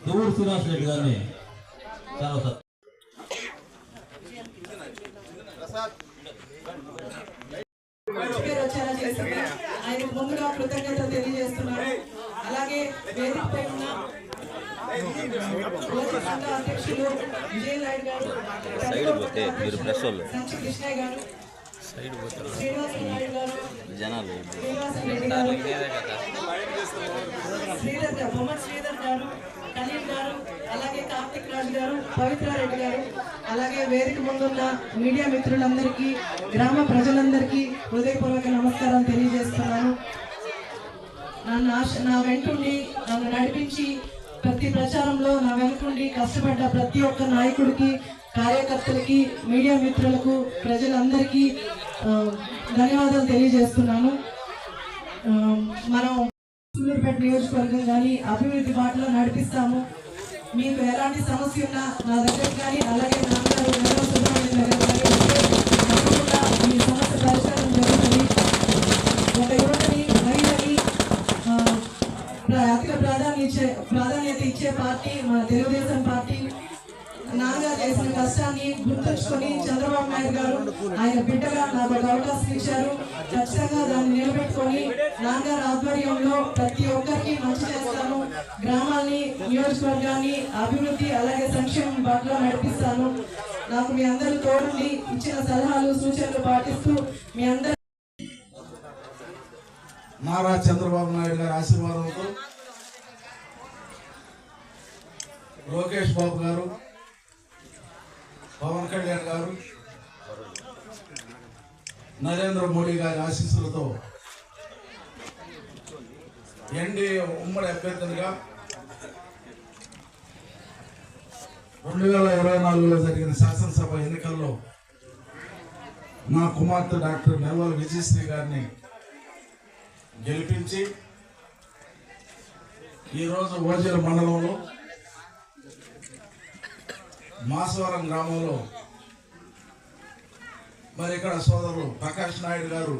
గారిని చాలా సత్- మంచి పేరు వచ్చేలా చేస్తున్నా ఆయనకు ముందుగా కృతజ్ఞత తెలియజేస్తున్నాను అలాగే వేదికపై ఉన్న అధ్యక్షులు విజయ్ నాయుడు గారు కృష్ణయ్య గారు జనాలు రెడ్డి శ్రీధర్ గారు శ్రీధర్ గారు ఖలీల్ గారు అలాగే కార్తిక్ రాజు గారు పవిత్ర రెడ్డి గారు అలాగే వేదిక ముందున్న మీడియా మిత్రులందరికీ గ్రామ ప్రజలందరికీ హృదయపూర్వక నమస్కారం తెలియజేస్తున్నాను. నన్ను ఆశ నా వెంటుండి నన్ను నడిపించి ప్రతి ప్రచారంలో నా వెనుకుండి కష్టపడ్డ ప్రతి ఒక్క నాయకుడికి కార్యకర్తలకి మీడియా మిత్రులకు ప్రజలందరికీ ధన్యవాదాలు తెలియజేస్తున్నాను. మనం సూళ్ళూరుపేట నియోజకవర్గం కానీ అభివృద్ధి బాటలో నడిపిస్తాము. మీకు ఎలాంటి సమస్య ఉన్నా నా దగ్గర కానీ అలాగే నాన్నగారు వెంకట సుబ్రహ్మణ్యం దగ్గర తప్పకుండా మీ సమస్య పరిష్కారం జరుగుతుంది. ఒక యువతని మహిళని ప్రాధాన్యత ఇచ్చే ప్రాధాన్యత ఇచ్చే పార్టీ మన తెలుగుదేశం పార్టీ. నాన్నగారు చేసిన కష్టాన్ని గుర్తుంచుకొని చంద్రబాబు నాయుడు గారు ఆయన బిడ్డగా నాకు ఒక అవకాశం ఇచ్చారు. ఖచ్చితంగా దాన్ని నిలబెట్టుకొని నాన్నగారి ఆధ్వర్యంలో ప్రతి ఒక్కరికి మంచి చేస్తాను. గ్రామాల్ని నియోజకవర్గాన్ని అభివృద్ధి అలాగే సంక్షేమం బాటలో నడిపిస్తాను. నాకు మీ అందరూ తోడుండి ఇచ్చిన సలహాలు సూచనలు పాటిస్తూ మీ అందరూ నారా చంద్రబాబు నాయుడు గారి ఆశీర్వాదంతో లోకేష్ బాబు గారు పవన్ కళ్యాణ్ గారు నరేంద్ర మోడీ గారి ఆశీస్సులతో ఎన్డీఏ ఉమ్మడి అభ్యర్థులుగా రెండు వేల ఇరవై నాలుగులో జరిగిన శాసనసభ ఎన్నికల్లో నా కుమార్తె డాక్టర్ నెలవల విజయశ్రీ గారిని గెలిపించి ఈరోజు ఓజల మండలంలో మాసవరం గ్రామంలో మరి ఇక్కడ సోదరులు ప్రకాష్ నాయుడు గారు